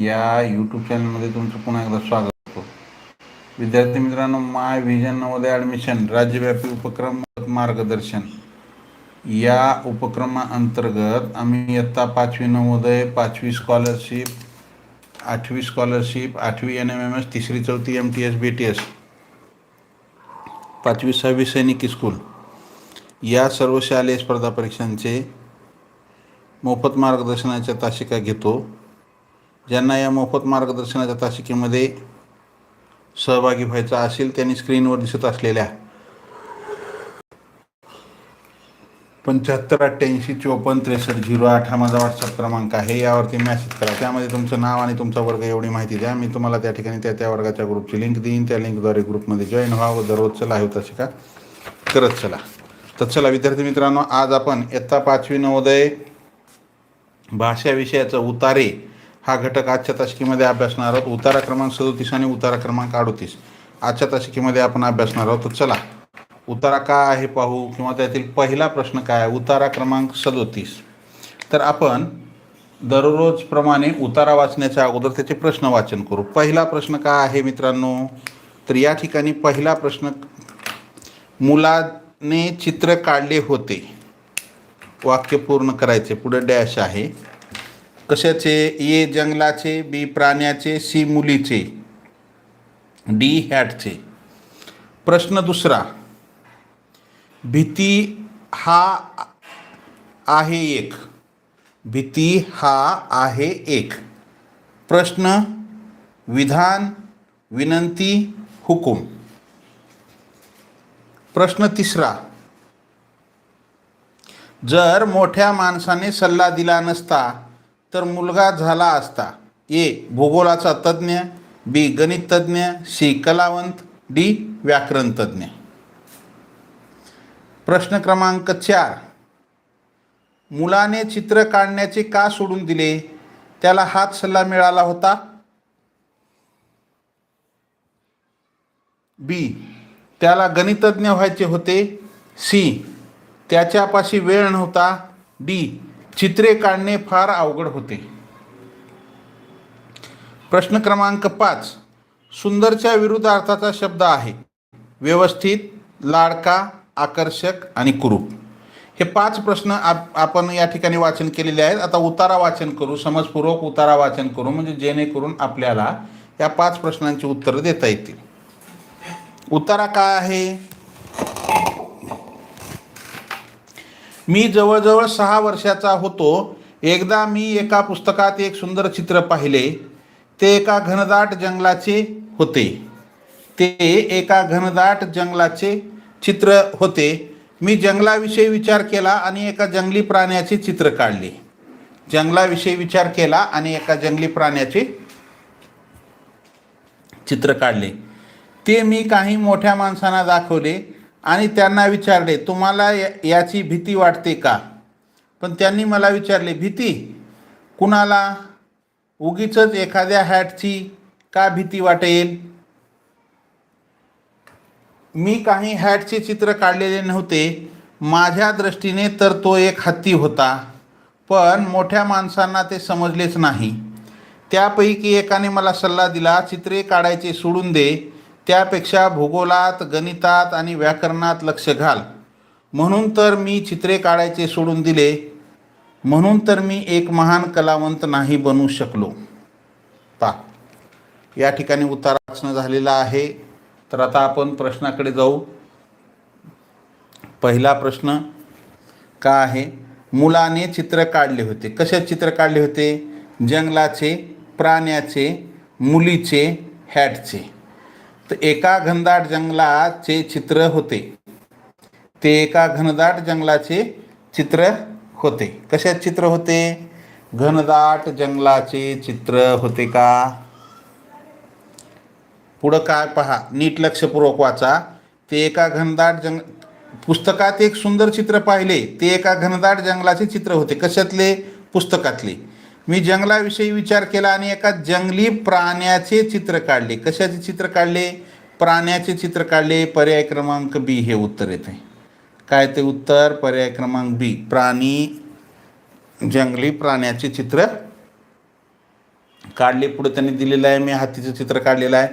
या यूट्यूब चॅनलमध्ये तुमचं पुन्हा एकदा स्वागत होतो विद्यार्थी मित्रांनो माय व्हिजन नवोदय ॲडमिशन राज्यव्यापी उपक्रम मार्गदर्शन. या उपक्रमाअंतर्गत आम्ही इयत्ता पाचवी नवोदय पाचवी स्कॉलरशिप आठवी स्कॉलरशिप आठवी एन एम एम एस तिसरी चौथी M T S B T S पाचवी सहावी सैनिकी स्कूल या सर्व शालेय स्पर्धा परीक्षांचे मोफत मार्गदर्शनाच्या तासिका घेतो. ज्यांना या मोफत मार्गदर्शनाच्या तासिकेमध्ये सहभागी व्हायचा असेल त्यांनी स्क्रीनवर दिसत असलेल्या पंच्याहत्तर अठ्ठ्याऐंशी चोपन्न त्रेसष्ट झिरो आठ हा माझा व्हॉट्सअप क्रमांक आहे. यावरती मॅसेज करा. त्यामध्ये तुमचं नाव आणि तुमचा वर्ग एवढी माहिती द्या. मी तुम्हाला त्या ठिकाणी त्या त्या वर्गाच्या ग्रुपची लिंक देईन. त्या लिंकद्वारे ग्रुपमध्ये जॉईन व्हा. व दररोजचं लाईव्ह का? करत चला. तर चला विद्यार्थी मित्रांनो आज आपण इयत्ता पाचवी नवोदय भाषा विषयाचं उतारे हा घटक आजच्या तासिकेमध्ये अभ्यासणार आहोत. उतारा क्रमांक सदोतीस आणि उतारा क्रमांक अडोतीस. आजच्या तासिकेमध्ये आपण अभ्यासणार आहोत. तर चला उतारा काय आहे पाहू किंवा त्यातील पहिला प्रश्न काय आहे? उतारा क्रमांक सदोतीस. तर आपण दररोजप्रमाणे उतारा वाचण्याच्या अगोदर त्याचे प्रश्न वाचन करू. पहिला प्रश्न काय आहे मित्रांनो? तर या ठिकाणी पहिला प्रश्न मुलाने चित्र काढले होते. वाक्य पूर्ण करायचे. पुढे डॅश आहे. कशाचे? ए जंगलाचे बी प्राण्याचे सी मुलीचे. डी हॅटचे. प्रश्न दुसरा. भीती हा आहे एक. भीती हा आहे एक. प्रश्न विधान विनंती हुकूम. प्रश्न तिसरा. जर मोठ्या माणसाने सल्ला दिला नसता तर मुलगा झाला असता. ए भूगोलाचा तज्ज्ञ बी गणित तज्ज्ञ सी कलावंत डी व्याकरण तज्ज्ञ. प्रश्न क्रमांक चार. मुलाने चित्र काढण्याचे का सोडून दिले? त्याला हाच सल्ला मिळाला होता? बी. त्याला गणितज्ञ व्हायचे होते. सी. त्याच्यापाशी वेळ नव्हता. डी. चित्रे काढणे फार अवघड होते. प्रश्न क्रमांक पाच. सुंदरच्या विरुद्ध अर्थाचा शब्द आहे. व्यवस्थित लाडका आकर्षक आणि कुरूप. हे पाच प्रश्न आप आपण या ठिकाणी वाचन केलेले आहेत. आता उतारा वाचन करू समजपूर्वक उतारा वाचन करू म्हणजे जेणेकरून आपल्याला या पाच प्रश्नांची उत्तरं देता येतील. उतारा काय आहे? मी जवळजवळ सहा वर्षाचा होतो. एकदा मी एका पुस्तकात एक सुंदर चित्र पाहिले. ते एका घनदाट जंगलाचे होते. ते एका घनदाट जंगलाचे चित्र होते. मी जंगलाविषयी विचार केला आणि एका जंगली प्राण्याचे चित्र काढले. जंगलाविषयी विचार केला आणि एका जंगली प्राण्याचे चित्र काढले. ते मी काही मोठ्या माणसांना दाखवले. आणि त्यांना विचारले तुम्हाला या याची भीती वाटते का? पण त्यांनी मला विचारले भीती? कुणाला? उगीच एखाद्या हॅटची का भीती वाटेल? मी काही हॅटचे चित्र काढलेले नव्हते. माझ्या दृष्टीने तर तो एक हत्ती होता पण मोठ्या माणसांना ते समजलेच नाही. त्यापैकी एकाने मला सल्ला दिला चित्रे काढायचे सोडून दे त्यापेक्षा भूगोलात गणितात आणि व्याकरणात लक्ष घाल. म्हणून तर मी चित्रे काढायचे सोडून दिले. म्हणून तर मी एक महान कलावंत नाही बनू शकलो. पा. या ठिकाणी उतार वाचणं झालेला आहे. तर आता आपण प्रश्नाकडे जाऊ. पहिला प्रश्न का आहे? मुलाने चित्र काढले होते. कसे चित्र काढले होते? जंगलाचे प्राण्याचे मुलीचे हॅटचे. तर एका घनदाट जंगलाचे चित्र होते. ते एका घनदाट जंगलाचे चित्र होते. कशात चित्र होते? घनदाट जंगलाचे चित्र होते का? पुढं काय पहा? नीट लक्षपूर्वक वाचा. ते एका घनदाट जंग पुस्तकात एक सुंदर चित्र पाहिले. ते एका घनदाट जंगलाचे चित्र होते. कशातले? पुस्तकातले. मी जंगलाविषयी विचार केला आणि एका जंगली प्राण्याचे चित्र काढले. कशाचे चित्र काढले? प्राण्याचे चित्र काढले पर्याय क्रमांक बी हे उत्तर येते. काय ते उत्तर? पर्याय क्रमांक बी. प्राणी जंगली प्राण्याचे चित्र काढले. पुढे त्यांनी दिलेलं आहे मी हातीचं चित्र काढलेलं आहे.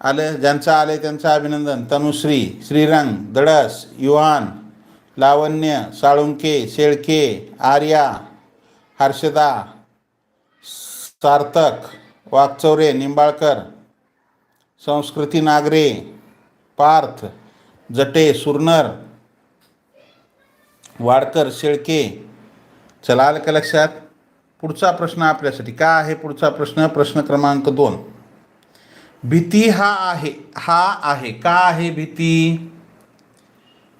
आलं ज्यांचं आलं आहे त्यांचं अभिनंदन. तनुश्री श्रीरंग दडस युहान लावण्य साळुंके शेळके आर्या हर्षदा सार्थक वाकचौरे निंबाळकर संस्कृती नागरे पार्थ जटे सुरनर वाडकर शेळके. चला आलं का लक्षात? पुढचा प्रश्न आपल्यासाठी. का आहे पुढचा प्रश्न? प्रश्न क्रमांक दोन. भीती हा आहे हा आहे. का आहे भीती?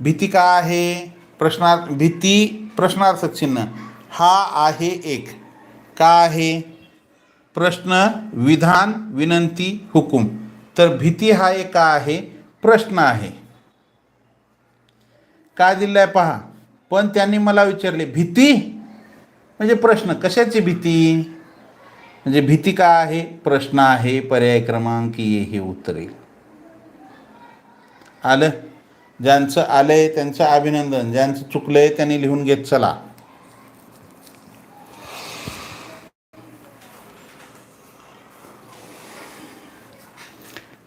भीती का आहे? प्रश्नार्थ भीती प्रश्नार्थक चिन्ह. हा आहे एक. का आहे? प्रश्न विधान विनंती हुकूम. तर भीती हा एक का आहे प्रश्न आहे. का दिलं आहे पहा. पण त्यांनी मला विचारले भीती? म्हणजे प्रश्न कशाची भीती? म्हणजे भीती का आहे? प्रश्न आहे पर्याय क्रमांक ये हे उत्तर आलं? ज्यांचं आलंय त्यांचं अभिनंदन ज्यांचं चुकलंय त्यांनी लिहून घेत चला.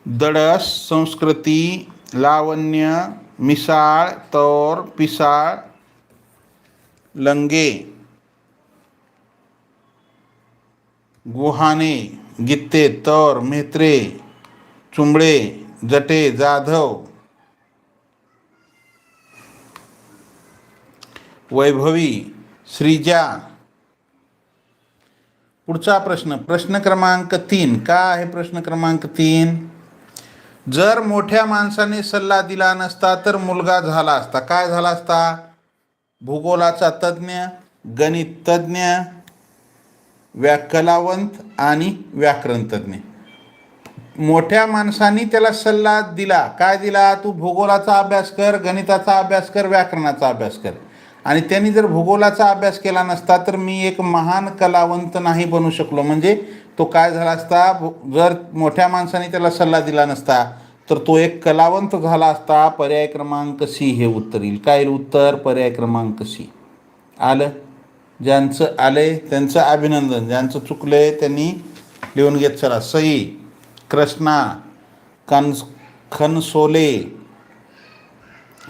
दडस संस्कृती लावण्य मिसाळ तौर पिसाळ लंगे गुहाने गित्ते तौर मेत्रे चुंबळे जटे जाधव वैभवी श्रीजा. पुढचा प्रश्न प्रश्न क्रमांक तीन. का आहे प्रश्न क्रमांक तीन? जर मोठ्या माणसाने सल्ला दिला नसता तर मुलगा झाला असता. काय झाला असता? भूगोलाचा तज्ज्ञ गणित तज्ज्ञ व्याकलावंत आणि व्याकरण तज्ज्ञ. मोठ्या माणसांनी त्याला सल्ला दिला. काय दिला? तू भूगोलाचा अभ्यास कर गणिताचा अभ्यास कर व्याकरणाचा अभ्यास कर. आणि त्यांनी जर भूगोलाचा अभ्यास केला नसता तर मी एक महान कलावंत नाही बनू शकलो. म्हणजे तो काय झाला असता? जर मोठ्या माणसाने त्याला सल्ला दिला नसता तर तो एक कलावंत झाला असता. पर्याय क्रमांक सी हे उत्तर येईल. काय उत्तर? पर्याय क्रमांक सी. आलं? ज्यांचं आले त्यांचं अभिनंदन. ज्यांचं चुकले त्यांनी लिहून घेत चला. सई कृष्णा कन्स खनसोले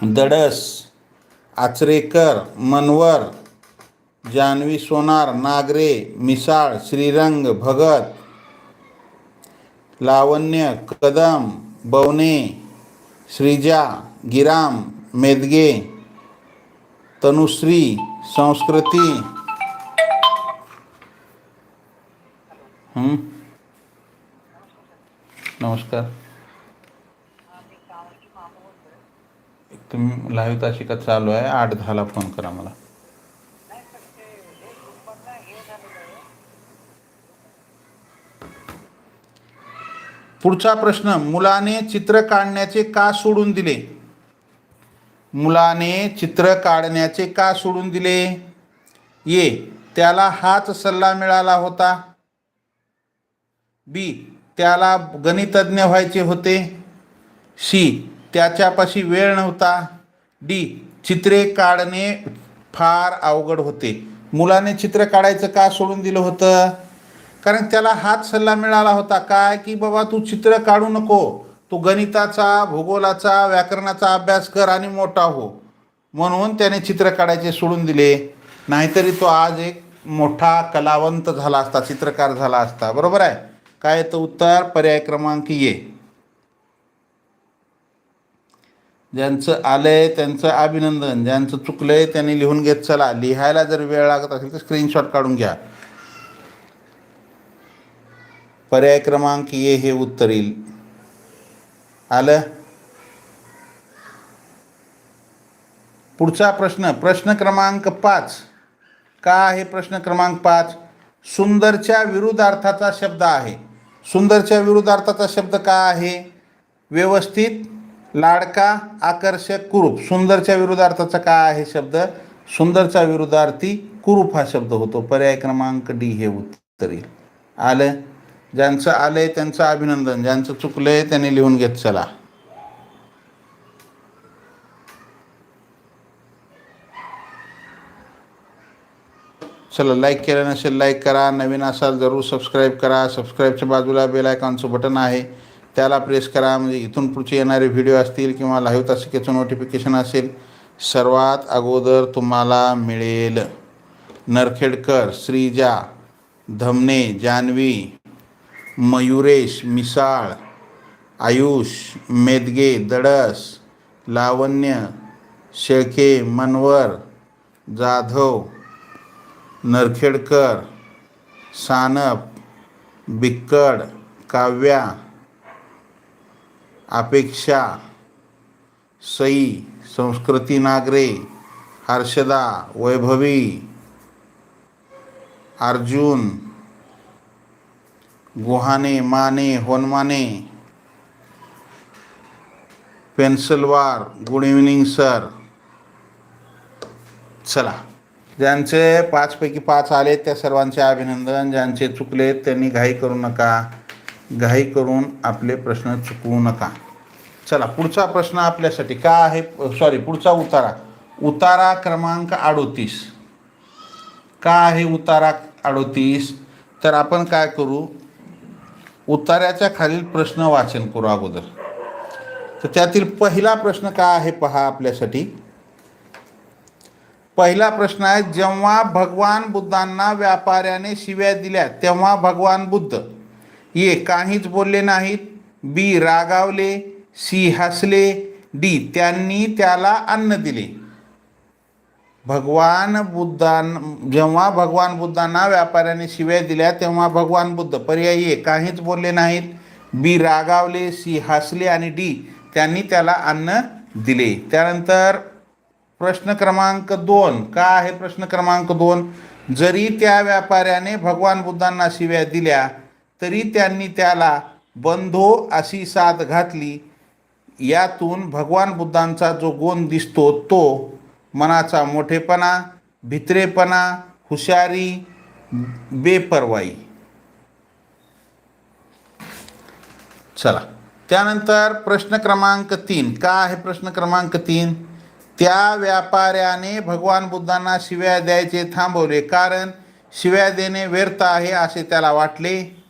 दडस आचरेकर मनवर जानवी सोनार नागरे मिसाळ श्रीरंग भगत लावण्य कदम बवने श्रीजा गिराम मेदगे तनुश्री संस्कृती नमस्कार. तुम्ही लाईव्ह ताशी का चालू आहे. आठ दहाला फोन करा मला. पुढचा प्रश्न मुलाने चित्र काढण्याचे का सोडून दिले? मुलाने चित्र काढण्याचे का सोडून दिले? ये त्याला हाच सल्ला मिळाला होता. बी त्याला गणितज्ञ व्हायचे होते. सी त्याच्यापाशी वेळ नव्हता. डी चित्रे काढणे फार अवघड होते. मुलाने चित्र काढायचं का सोडून दिलं होतं? कारण त्याला हाच सल्ला मिळाला होता. काय? की बाबा तू चित्र काढू नको. तू गणिताचा भूगोलाचा व्याकरणाचा अभ्यास कर आणि मोठा हो. म्हणून त्याने चित्र काढायचे सोडून दिले. नाहीतरी तो आज एक मोठा कलावंत झाला असता चित्रकार झाला असता. बरोबर आहे? काय तो उत्तर? पर्याय क्रमांक ये ज्यांचं आलंय त्यांचं अभिनंदन. ज्यांचं चुकलंय त्यांनी लिहून घेत चला. लिहायला जर वेळ लागत असेल तर स्क्रीनशॉट काढून घ्या. पर्याय क्रमांक ये हे उत्तर येईल. आलं? पुढचा प्रश्न प्रश्न क्रमांक पाच. का आहे प्रश्न क्रमांक पाच? सुंदरच्या विरुद्धार्थाचा शब्द आहे. सुंदरच्या विरुद्धार्थाचा शब्द का आहे? व्यवस्थित लाडका आकर्षक कुरूप. सुंदरच्या विरुद्धार्थाचा का आहे शब्द? सुंदरचा विरुद्धार्थी कुरूप हा शब्द होतो. पर्याय क्रमांक डी हे उत्तर येईल. आलं? ज्यांचं आलंय त्यांचं अभिनंदन ज्यांचं चुकलंय त्यांनी लिहून घेत चला. चला लाईक केलं नसेल लाईक करा. नवीन असाल जरूर सबस्क्राईब करा. सबस्क्राईबच्या बाजूला बेल आयकॉनचं बटन आहे. त्याला प्रेस करा. म्हणजे इथून पुढचे येणारे व्हिडिओ असतील किंवा लाईव्ह तासिकेचं नोटिफिकेशन असेल सर्वात अगोदर तुम्हाला मिळेल. नरखेडकर श्रीजा धमने जान्हवी मयुरेश मिसाळ आयुष मेदगे दडस लावण्य Shelke Manwar Jadhav Narkhedkar Sanap Bikkad Kavya Apeksha Sai Sanskruti Nagare Harshada Vaibhavi Arjun Guhane Mane Honmane. पेन्सिलवार good evening sir. चला. ज्यांचे पाचपैकी पाच आले त्या सर्वांचे अभिनंदन. ज्यांचे चुकलेत त्यांनी घाई करू नका. घाई करून आपले प्रश्न चुकवू नका. चला पुढचा प्रश्न आपल्यासाठी. का आहे? सॉरी पुढचा उतारा. उतारा क्रमांक अडोतीस. का आहे उतारा अडोतीस? तर आपण काय करू? उत्तराच्या खालील प्रश्न वाचन करू अगोदर. तर त्यातील पहिला प्रश्न का आहे पहा आपल्यासाठी. पहिला प्रश्न आहे जेव्हा भगवान बुद्धांना व्यापाऱ्याने शिव्या दिल्या तेव्हा भगवान बुद्ध ये काहीच बोलले नाहीत. बी रागावले सी हसले डी त्यांनी त्याला अन्न दिले. भगवान बुद्धां जेव्हा भगवान बुद्धांना व्यापाऱ्याने शिव्या दिल्या तेव्हा भगवान बुद्ध पर्यायी काहीच बोलले नाहीत. बी रागावले सी हसले आणि डी त्यांनी त्याला अन्न दिले. त्यानंतर प्रश्न क्रमांक दोन. का आहे प्रश्न क्रमांक दोन? जरी त्या व्यापाऱ्याने भगवान बुद्धांना शिव्या दिल्या तरी त्यांनी त्याला बंधो अशी साथ घातली. यातून भगवान बुद्धांचा जो गुण दिसतो तो मनाचा मोठेपणा भित्रेपणा हुशारी बेपर्वाई चला. त्यानंतर प्रश्न क्रमांक तीन. का आहे प्रश्न क्रमांक तीन? त्या व्यापाऱ्याने भगवान बुद्धांना शिव्या द्यायचे थांबवले. कारण शिव्या देणे व्यर्थ आहे असे त्याला वाटले.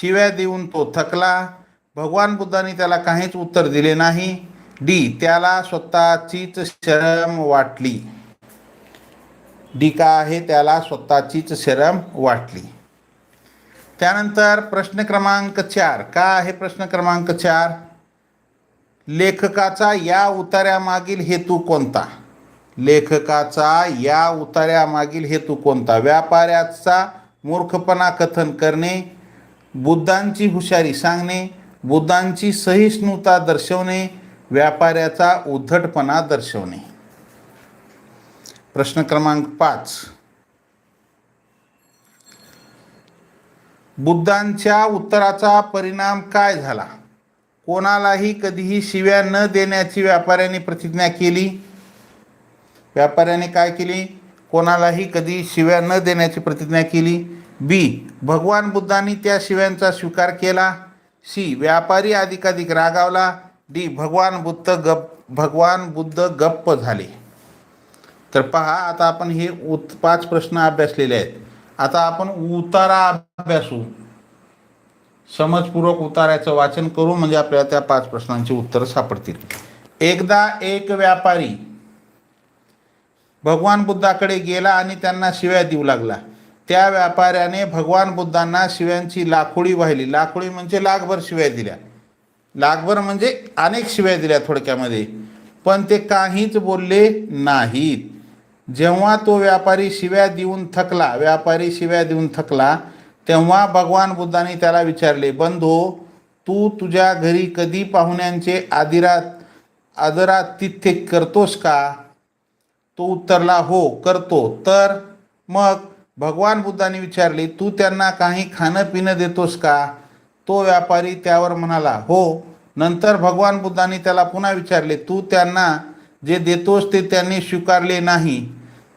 शिव्या देऊन तो थकला. भगवान बुद्धांनी त्याला काहीच उत्तर दिले नाही. डी त्याला स्वतःचीच शरम वाटली. डी का आहे? त्याला स्वतःचीच शरम वाटली. त्यानंतर प्रश्न क्रमांक चार का आहे प्रश्न क्रमांक चार? लेखकाचा या उतार्यामागील हेतू कोणता? लेखकाचा या उतार्यामागील हेतू कोणता? व्यापाऱ्याचा मूर्खपणा कथन करणे बुद्धांची हुशारी सांगणे बुद्धांची सहिष्णुता दर्शवणे व्यापाऱ्याचा उद्धटपणा दर्शवणे. प्रश्न क्रमांक पाच. बुद्धांच्या उत्तराचा परिणाम काय झाला? कोणालाही कधीही शिव्या न देण्याची व्यापाऱ्याने प्रतिज्ञा केली? व्यापाऱ्याने काय केली? कोणालाही कधी शिव्या न देण्याची प्रतिज्ञा केली? बी. भगवान बुद्धांनी त्या शिव्यांचा स्वीकार केला. सी. व्यापारी अधिकाधिक रागावला. डी भगवान बुद्ध गप भगवान बुद्ध गप्प झाले. तर पहा आता आपण हे उत पाच प्रश्न अभ्यासलेले आहेत. आता आपण उतारा अभ्यासू. समजपूर्वक उताराचं वाचन करू म्हणजे आपल्याला त्या पाच प्रश्नांची उत्तरं सापडतील. एकदा एक व्यापारी भगवान बुद्धाकडे गेला आणि त्यांना शिव्या देऊ लागला. त्या व्यापाऱ्याने भगवान बुद्धांना शिव्यांची लाखोडी वाहिली. लाकुडी म्हणजे लाखभर शिव्या दिल्या. लागभर म्हणजे अनेक शिव्या दिल्या थोडक्यामध्ये. पण ते काहीच बोलले नाहीत. जेव्हा तो व्यापारी शिव्या देऊन थकला व्यापारी शिव्या देऊन थकला तेव्हा भगवान बुद्धांनी त्याला विचारले बंधो तू तुझ्या घरी कधी पाहुण्यांचे आदिरात आदरातिथ्य करतोस का? तो उत्तरला हो करतो. तर मग भगवान बुद्धांनी विचारले तू त्यांना काही खाणं पिणं देतोस का? तो व्यापारी त्यावर म्हणाला हो नंतर भगवान बुद्धांनी त्याला पुन्हा विचारले तू त्यांना जे देतोस ते त्यांनी स्वीकारले नाही.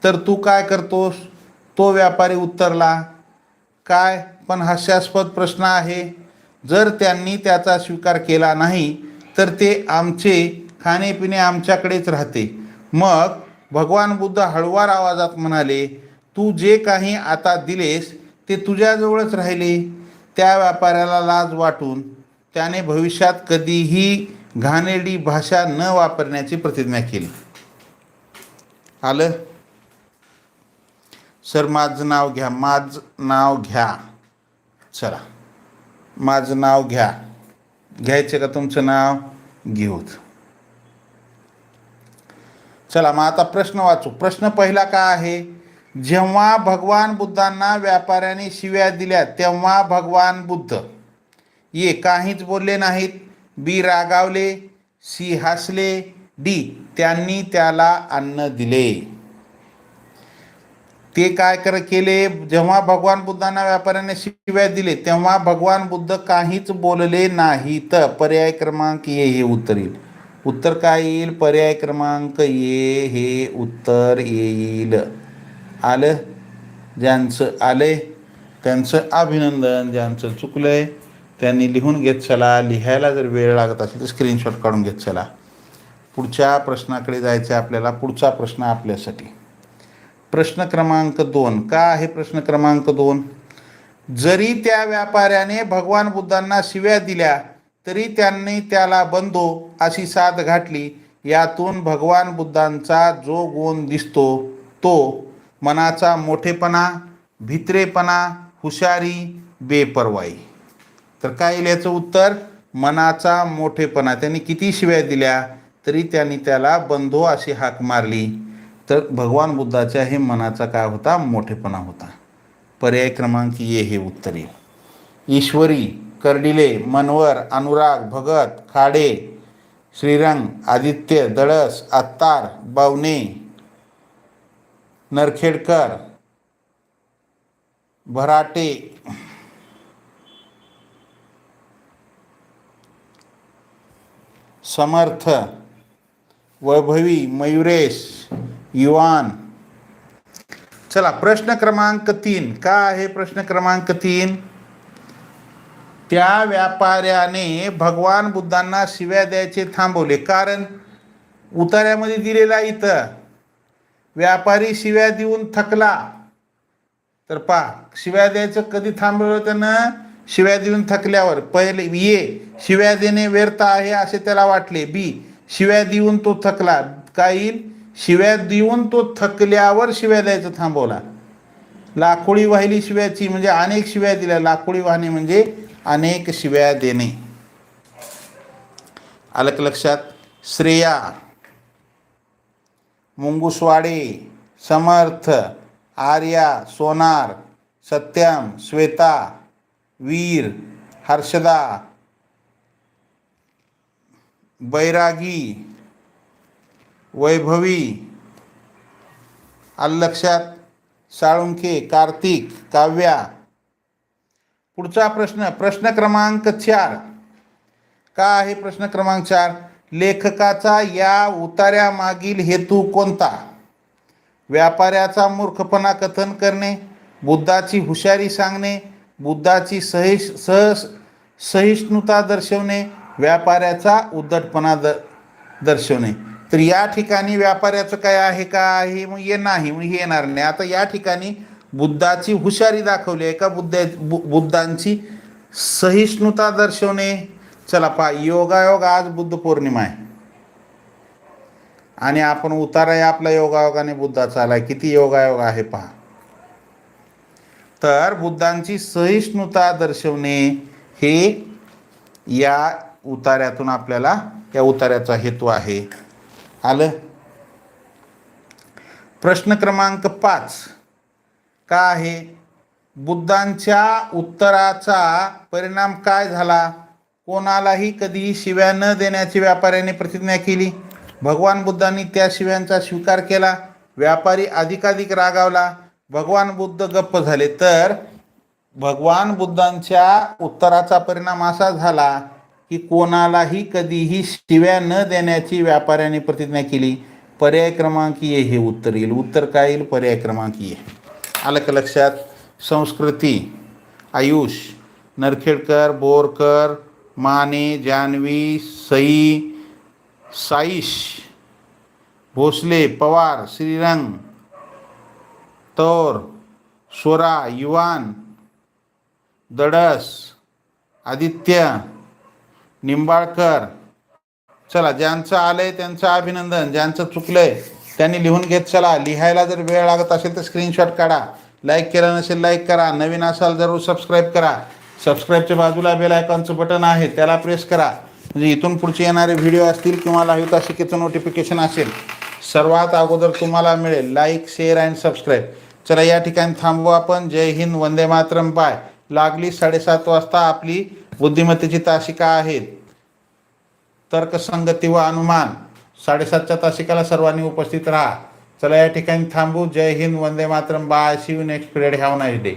तर तू काय करतोस? तो व्यापारी उत्तरला काय पण हास्यास्पद प्रश्न आहे. जर त्यांनी त्याचा स्वीकार केला नाही तर ते आमचे खाणेपिणे आमच्याकडेच राहते. मग भगवान बुद्ध हळुवार आवाजात म्हणाले तू जे काही आता दिलेस ते तुझ्याजवळच राहिले. त्या व्यापाऱ्याला लाज वाटून त्याने भविष्यात कधीही घाणेरडी भाषा न वापरण्याची प्रतिज्ञा केली. आलं? सर माझं नाव घ्या. माझं नाव घ्या. चला. माझं नाव घ्या. घ्यायचं का तुमचं नाव? घेऊत. चला मग आता प्रश्न वाचू. प्रश्न पहिला काय आहे? जेव्हा भगवान बुद्धांना व्यापाऱ्याने शिव्या दिल्या तेव्हा भगवान बुद्ध ये काहीच बोलले नाहीत. बी रागावले सी हसले डी त्यांनी त्याला अन्न दिले. ते काय कर केले? जेव्हा भगवान बुद्धांना व्यापाऱ्याने शिव्या दिले तेव्हा भगवान बुद्ध काहीच बोलले नाहीत. पर्याय क्रमांक ये हे उत्तर येईल. उत्तर काय येईल? पर्याय क्रमांक ये हे उत्तर येईल. आलं ज्यांचं आले त्यांचं अभिनंदन ज्यांचं चुकलं आहे त्यांनी लिहून घेत चला. लिहायला जर वेळ लागत असेल तर स्क्रीनशॉट काढून घेत चला. पुढच्या प्रश्नाकडे जायचं आहे आपल्याला. पुढचा प्रश्न आपल्यासाठी. प्रश्न क्रमांक दोन. का आहे प्रश्न क्रमांक दोन? जरी त्या व्यापाऱ्याने भगवान बुद्धांना शिव्या दिल्या तरी त्यांनी त्याला बंदो अशी साथ घातली. यातून भगवान बुद्धांचा जो गुण दिसतो तो मनाचा मोठेपणा भित्रेपणा हुशारी बेपर्वाई तर काय येईल याचं उत्तर? मनाचा मोठेपणा. त्यांनी किती शिव्या दिल्या तरी त्यांनी त्याला बंधो अशी हाक मारली. तर भगवान बुद्धाच्या हे मनाचा काय होता? मोठेपणा होता. पर्याय क्रमांक ये हे उत्तर येईल. ईश्वरी कर्डिले मनवर अनुराग भगत खाडे श्रीरंग आदित्य दळस आत्तार बावणे नरखेडकर भराटे समर्थ वैभवी मयुरेश युवान. चला प्रश्न क्रमांक तीन. का आहे प्रश्न क्रमांक तीन? त्या व्यापाऱ्याने भगवान बुद्धांना शिव्या द्यायचे थांबवले. कारण उतार्यामध्ये दिलेला इथं व्यापारी शिव्या देऊन थकला. तर पा शिव्या द्यायचं कधी थांबवलं त्यांना शिव्या देऊन थकल्यावर. पहिले ये शिव्या देणे व्यर्थ आहे असे त्याला वाटले. बी शिव्या देऊन तो थकला. काय येईल? शिव्या देऊन तो थकल्यावर शिव्या द्यायचं थांबवला. लाकोळी वाहिली शिव्याची म्हणजे अनेक शिव्या दिल्या. लाकोळी वाहणे म्हणजे अनेक शिव्या देणे. आलं लक्षात? श्रेया मुंगुसवाडे समर्थ आर्या सोनार सत्यम श्वेता वीर हर्षदा बैरागी वैभवी आल्लक्षात साळुंखे कार्तिक काव्या. पुढचा प्रश्न प्रश्न क्रमांक चार. का आहे प्रश्न क्रमांक चार? लेखकाचा या उतार्यामागील हेतू कोणता? व्यापाऱ्याचा मूर्खपणा कथन करणे बुद्धाची हुशारी सांगणे बुद्धाची सहिष सह सहिष्णुता दर्शवणे व्यापाऱ्याचा उद्धटपणा द दर्शवणे. तर या ठिकाणी व्यापाऱ्याचं काय आहे का आहे? मग ये नाही मग हे येणार नाही. आता या ठिकाणी बुद्धाची हुशारी दाखवली आहे का? बुद्ध बु बुद्धांची सहिष्णुता दर्शवणे चला पहा योगायोग आज बुद्ध पौर्णिमा आहे. आणि आपण उतारा आहे आपला योगायोगाने बुद्धाचा आला किती योगायोग आहे पहा. तर बुद्धांची सहिष्णुता दर्शवणे हे या उतार्यातून आपल्याला या उतार्याचा हेतू आहे. आलं? प्रश्न क्रमांक पाच. का आहे? बुद्धांच्या उत्तराचा परिणाम काय झाला? कोणालाही कधीही शिव्या न देण्याची व्यापाऱ्याने प्रतिज्ञा केली. भगवान बुद्धांनी त्या शिव्यांचा स्वीकार केला. व्यापारी अधिकाधिक रागावला. भगवान बुद्ध गप्प झाले. तर भगवान बुद्धांच्या उत्तराचा परिणाम असा झाला की कोणालाही कधीही शिव्या न देण्याची व्यापाऱ्याने प्रतिज्ञा केली. पर्याय क्रमांक ये हे उत्तर येईल. उत्तर काय येईल? पर्याय क्रमांक ये आलं का लक्षात? संस्कृती. आयुष. नरखेडकर बोरकर माने जानवी सई साईश भोसले पवार श्रीरंग तौर स्वरा युवान दडस आदित्य निंबाळकर. चला ज्यांचं आलंय त्यांचं अभिनंदन ज्यांचं चुकलंय त्यांनी लिहून घेत चला. लिहायला जर वेळ लागत असेल तर स्क्रीनशॉट काढा. लाईक केलं नसेल लाईक करा. नवीन असाल जरूर सबस्क्राईब करा. सबस्क्राईबच्या बाजूला बेल आयकॉनचं बटन आहे त्याला प्रेस करा. म्हणजे इथून पुढचे येणारे व्हिडिओ असतील किंवा लाईव्ह तासिकेचं नोटिफिकेशन असेल सर्वात अगोदर तुम्हाला मिळेल. लाईक शेअर अँड सबस्क्राईब चला या ठिकाणी थांबू आपण. जय हिंद वंदे मातरम बाय. लागली साडेसात वाजता आपली बुद्धिमत्तेची तासिका आहे. तर्कसंगती व अनुमान. साडेसातच्या तासिकाला सर्वांनी उपस्थित राहा. चला या ठिकाणी थांबू. जय हिंद वंदे Mataram bye. See you next period have nice day